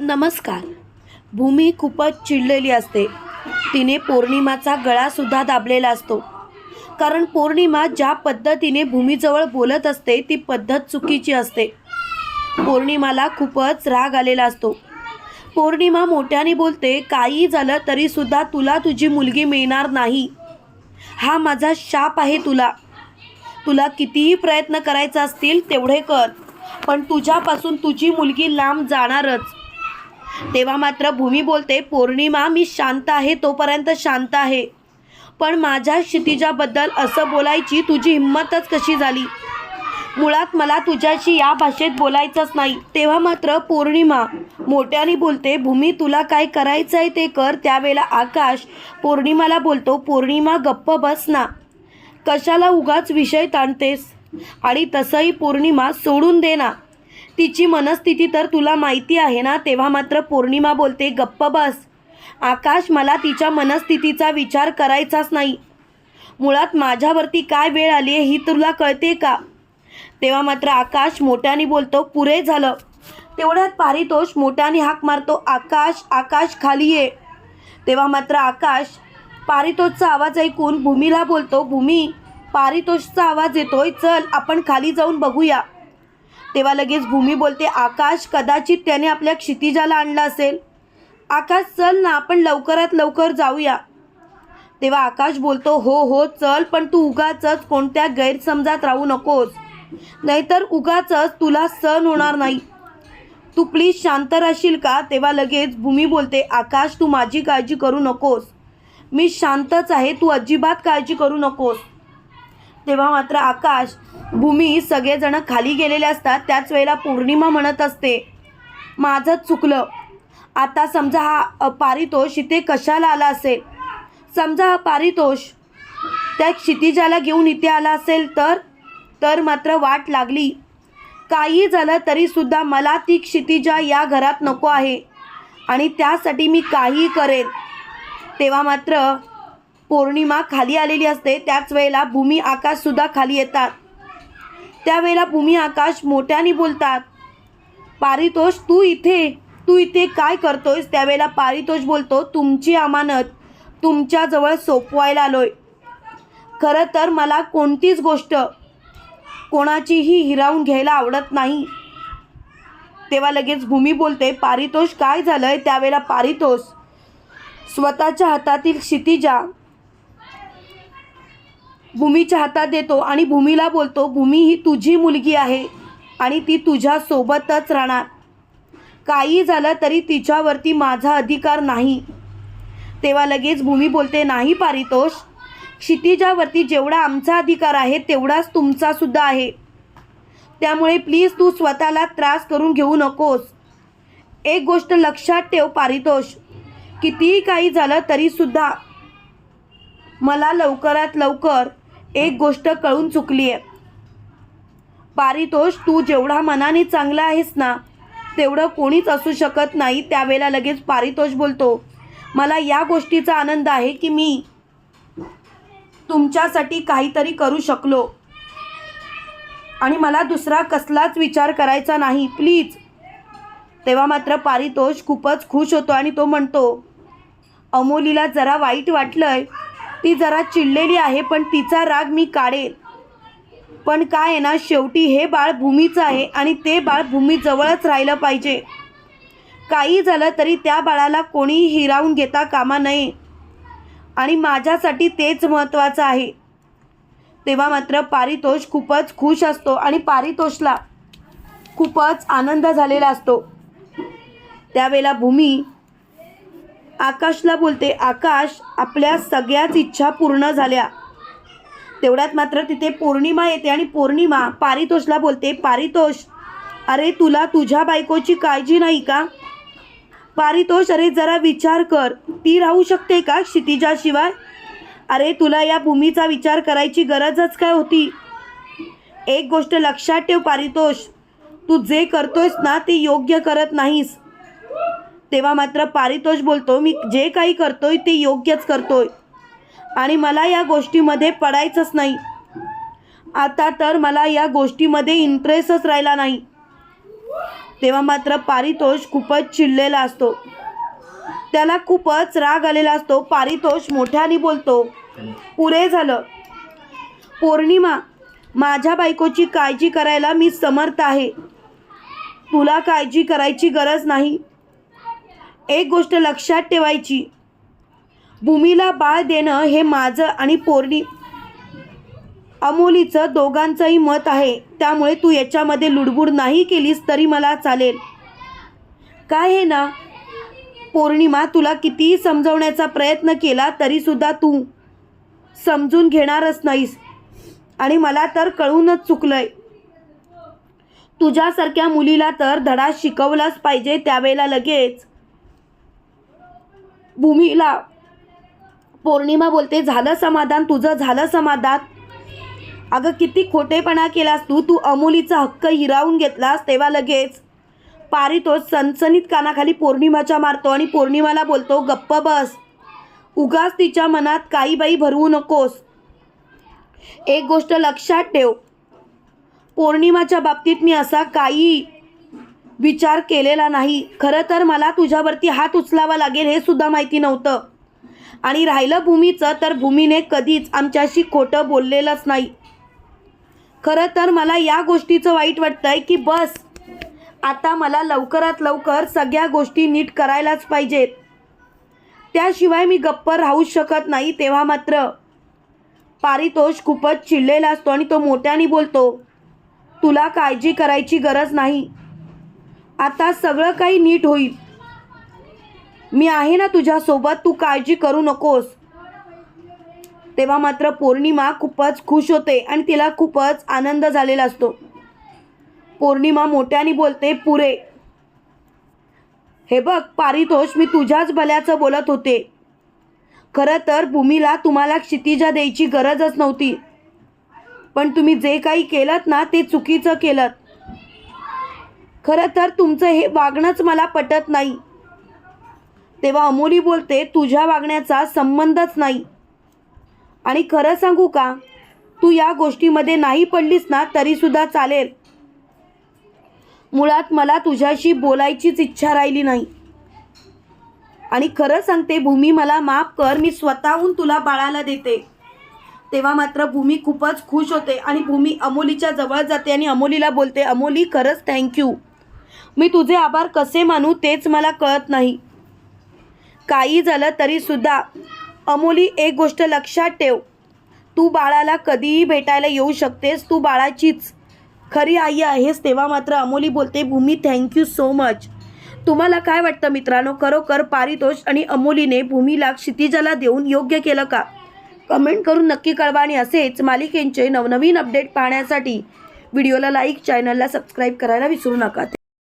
नमस्कार. भूमी खूपच चिडलेली असते. तिने पौर्णिमाचा गळासुद्धा दाबलेला असतो. कारण पौर्णिमा ज्या पद्धतीने भूमीजवळ बोलत असते ती पद्धत चुकीची असते. पौर्णिमाला खूपच राग आलेला असतो. पौर्णिमा मोठ्याने बोलते काही झालं तरीसुद्धा तुला तुझी मुलगी मिळणार नाही. हा माझा शाप आहे तुला. तुला कितीही प्रयत्न करायचा असतील तेवढे कर. पण तुझ्यापासून तुझी मुलगी लांब जाणारच. तेव्हा मात्र भूमी बोलते पौर्णिमा मी शांत आहे तोपर्यंत शांत आहे. पण माझ्या क्षितिजाबद्दल असं बोलायची तुझी हिंमतच कशी झाली? मुळात मला तुझ्याशी या भाषेत बोलायचंच नाही. तेव्हा मात्र पौर्णिमा मोठ्याने बोलते भूमी तुला काय करायचं आहे ते कर. त्यावेळेला आकाश पौर्णिमाला बोलतो पौर्णिमा गप्प बस ना. कशाला उगाच विषय ताणतेस? आणि तसंही पौर्णिमा सोडून दे ना. तिची मनस्थिती तर तुला माहिती आहे ना तेव्हा मात्र पौर्णिमा बोलते गप्प बस. आकाश मला तिच्या मनस्थितीचा विचार करायचाच नाही. मुळात माझ्यावरती काय वेळ आली आहे ही तुला कळते का? तेव्हा मात्र आकाश मोठ्याने बोलतो पुरे झालं. तेवढ्यात पारितोष मोठ्याने हाक मारतो आकाश आकाश खाली ये. तेव्हा मात्र आकाश पारितोषचा आवाज ऐकून भूमीला बोलतो भूमी पारितोषचा आवाज येतोय चल आपण खाली जाऊन बघूया. तेव्हा लगेच भूमी बोलते आकाश कदाचित त्याने आपल्या क्षितिजाला आणला असेल. आकाश चल ना आपण लवकरात लवकर जाऊया. तेव्हा आकाश बोलतो हो हो चल पण तू उगाचच कोणत्या गैरसमजात राहू नकोस. नाहीतर उगाचच तुला सण होणार नाही. तू प्लीज शांत राहशील का? तेव्हा लगेच भूमी बोलते आकाश तू माझी काळजी करू नकोस. मी शांतच आहे तू अजिबात काळजी करू नकोस. तेव्हा मात्र आकाश भूमी सगळेजण खाली गेलेले असतात. त्याच वेळेला पौर्णिमा म्हणत असते माझंच चुकलं. आता समजा हा पारितोष इथे कशाला आला असेल? समजा हा पारितोष त्या क्षितिजाला घेऊन इथे आला असेल तर? तर मात्र वाट लागली. काही झालं तरीसुद्धा मला ती क्षितिजा या घरात नको आहे आणि त्यासाठी मी काही करेन. तेव्हा मात्र पौर्णिमा खाली आलेली असते त्याच वेळेला भूमी आकाशसुद्धा खाली येतात. त्यावेळेला भूमी आकाश मोठ्याने बोलतात पारितोष तू इथे तू इथे काय करतोयस? त्यावेळेला पारितोष बोलतो तुमची अमानत तुमच्याजवळ सोपवायला आलोय. खरं तर मला कोणतीच गोष्ट कोणाचीही हिरावून घ्यायला आवडत नाही. तेव्हा लगेच भूमी बोलते पारितोष काय झालंय? त्यावेळेला पारितोष स्वतःच्या हातातील क्षितिजा भूमीच्या हातात देतो आणि भूमीला बोलतो भूमी ही तुझी मुलगी आहे आणि ती तुझ्यासोबतच राहणार. काही झालं तरी तिच्यावरती माझा अधिकार नाही. तेव्हा लगेच भूमी बोलते नाही पारितोष. क्षितिजावरती जेवढा आमचा अधिकार आहे तेवढाच तुमचासुद्धा आहे. त्यामुळे प्लीज तू स्वतःला त्रास करून घेऊ नकोस. एक गोष्ट लक्षात ठेव पारितोष. कितीही काही झालं तरीसुद्धा मला लवकरात लवकर एक गोष्ट कळून चुकली आहे पारितोष तू जेवढा मनाने चांगला आहेस ना तेवढं कोणीच असू शकत नाही त्यावेळेला लगेच पारितोष बोलतो. मला या गोष्टीचा आनंद आहे की मी तुमच्यासाठी काहीतरी करू शकलो. आणि मला दुसरा कसलाच विचार करायचा नाही. प्लीज. तेव्हा मात्र पारितोष खूपच खुश होतो आणि तो म्हणतो अमोलीला जरा वाईट वाटलं आहे ती जरा चिडलेली आहे पण तिचा राग मी काढेल पण काय आहे ना शेवटी हे बाळ भूमीचं आहे आणि ते बाळ भूमीजवळच राहिलं पाहिजे. काही झालं तरी त्या बाळाला कोणीही हिरावून घेता कामा नये. आणि माझ्यासाठी तेच महत्त्वाचं आहे. तेव्हा मात्र पारितोष खूपच खुश असतो आणि पारितोषला खूपच आनंद झालेला असतो. त्यावेळेला भूमी आकाशला बोलते आकाश आपल्या सगळ्याच इच्छा पूर्ण झाल्या. तेवढ्यात मात्र तिथे पौर्णिमा येते आणि पौर्णिमा पारितोषला बोलते पारितोष अरे तुला तुझ्या बायकोची काळजी नाही का? पारितोष अरे जरा विचार कर ती राहू शकते का क्षितिजाशिवाय? अरे तुला या भूमीचा विचार करायची गरजच काय होती? एक गोष्ट लक्षात ठेव पारितोष तू जे करतोयस ना ते योग्य करत नाहीस. तेव्हा मात्र पारितोष बोलतो मी जे काही करतोय ते योग्यच करतोय. आणि मला या गोष्टीमध्ये पडायचंच नाही. आता तर मला या गोष्टीमध्ये इंटरेस्टच राहिला नाही. तेव्हा मात्र पारितोष खूपच चिडलेला असतो. त्याला खूपच राग आलेला असतो. पारितोष मोठ्याने बोलतो पुरे झालं. पौर्णिमा माझ्या बायकोची काळजी करायला मी समर्थ आहे. तुला काळजी करायची गरज नाही. एक गोष्ट लक्षात ठेवायची. भूमीला बाळ देणं हे माझं आणि पोरणी अमोलीचं दोघांचंही मत आहे. त्यामुळे तू याच्यामध्ये लुडबुड नाही केलीस तरी मला चालेल. काय हे ना? पौर्णिमा तुला कितीही समजवण्याचा प्रयत्न केला तरीसुद्धा तू समजून घेणारच नाहीस. आणि मला तर कळूनच चुकलंय. तुझ्यासारख्या मुलीला तर धडा शिकवलाच पाहिजे त्यावेळेला लगेच. भूमीला पौर्णिमा बोलते झालं समाधान तुझं झालं समाधान. अगं किती खोटेपणा केलास तू तू अमोलीचा हक्क हिरावून घेतलास तेव्हा लगेच. पारितोष सनसनीत कानाखाली पौर्णिमाच्या मारतो आणि पौर्णिमाला बोलतो गप्प बस. उगाच तिच्या मनात काही बाई भरवू नकोस. एक गोष्ट लक्षात ठेव. पौर्णिमाच्या बाबतीत मी असा काही विचार केलेला नाही. खरं तर मला तुझ्यावरती हात उचलावा लागेल हे सुद्धा माहिती नव्हतं. आणि राहिलं भूमीचं तर भूमीने कधीच आमच्याशी खोटं बोललेलंच नाही. खरं तर मला या गोष्टीचं वाईट वाटतंय की बस आता मला लवकरात लवकर सगळ्या गोष्टी नीट करायलाच पाहिजेत. त्याशिवाय मी गप्प राहूच शकत नाही तेव्हा मात्र. पारितोष खूपच चिडलेला असतो आणि तो मोठ्याने बोलतो तुला काळजी करायची गरज नाही. आता सगळं काही नीट होईल. मी आहे ना तुझ्यासोबत तू काळजी करू नकोस. तेव्हा मात्र पौर्णिमा खूपच खुश होते आणि तिला खूपच आनंद झालेला असतो. पौर्णिमा मोठ्याने बोलते पुरे हे बघ पारितोष मी तुझ्याच भल्याचं बोलत होते. खरं तर भूमीला तुम्हाला क्षितिजा द्यायची गरजच नव्हती. पण तुम्ही जे काही केलं ना ते चुकीचं केलं खरं तर तुमचं हे वागणंच मला पटत नाही. तेव्हा अमोली बोलते तुझ्या वागण्याचा संबंधच नाही. आणि खरं सांगू का? तू या गोष्टीमध्ये नाही पडलीस ना तरीसुद्धा चालेल. मुळात मला तुझ्याशी बोलायचीच इच्छा राहिली नाही. आणि खरं सांगते भूमी मला माफ कर मी स्वतःहून तुला बाळाला देते. तेव्हा मात्र भूमी खूपच खुश होते आणि भूमी अमोलीच्या जवळ जाते आणि अमोलीला बोलते अमोली खरंच थँक्यू मी तुझे आभार कसे मानू तेच मला कळत नाही. काही झालं तरीसुद्धा अमोली एक गोष्ट लक्षात ठेव. तू बाळाला कधीही भेटायला येऊ शकतेस तू बाळाचीच. खरी आई आहेस तेव्हा मात्र अमोली बोलते भूमी थँक्यू सो मच तुम्हाला काय वाटतं मित्रांनो? खरोखर पारितोष आणि अमोलीने भूमीला क्षितिजाला देऊन योग्य केलं का? कमेंट करून नक्की कळवा आणि असेच मालिकेंचे नवनवीन अपडेट पाहण्यासाठी व्हिडिओला लाईक चॅनलला सबस्क्राईब करायला विसरू नका.